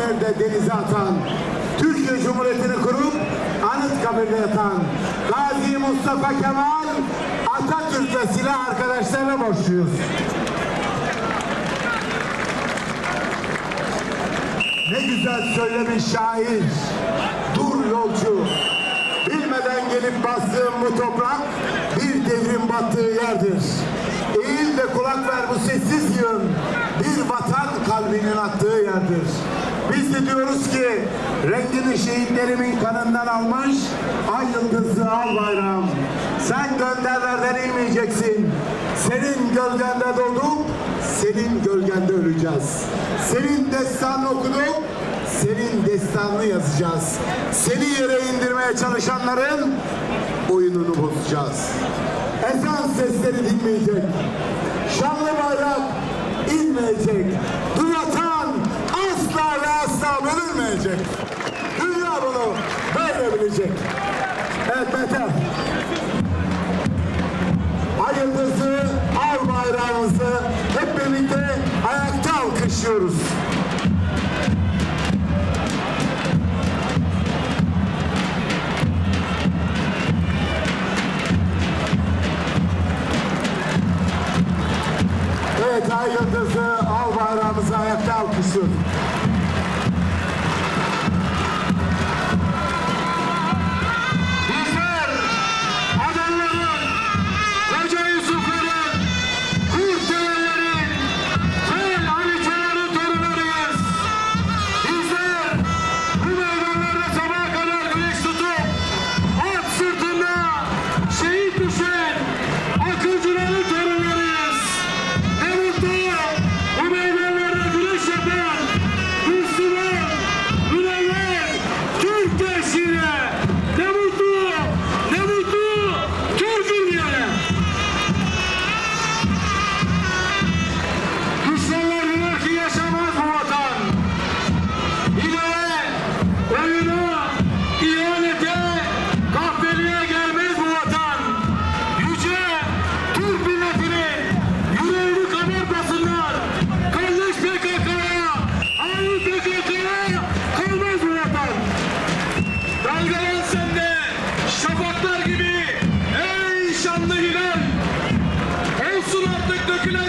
İzmir'de denize atan, Türkiye Cumhuriyeti'ni kurup Anıtkabir'de yatan Gazi Mustafa Kemal Atatürk ve silah arkadaşlarına borçluyuz. Ne güzel söylemiş şair. Dur yolcu. Bilmeden gelip bastığım bu toprak bir devrin battığı yerdir. Eğil de kulak ver bu sessiz yığın. Bir vatan kalbinin attığı yerdir. Biz de diyoruz ki rengini şehitlerimin kanından almış ay yıldızlı al bayrağım. Sen gönderlerden inmeyeceksin. Senin gölgende doğduk, senin gölgende öleceğiz. Senin destanını okuduk, senin destanını yazacağız. Seni yere indirmeye çalışanların oyununu bozacağız. Ezan sesleri dinmeyecek. Şanlı böyle bilecek. Evet Mete. Ay yıldızı, al bayrağımızı hep birlikte ayakta alkışlıyoruz. Evet ay yıldızı, al bayrağımızı ayakta alkışlıyoruz. Şanlı hilal. Olsun artık dökülen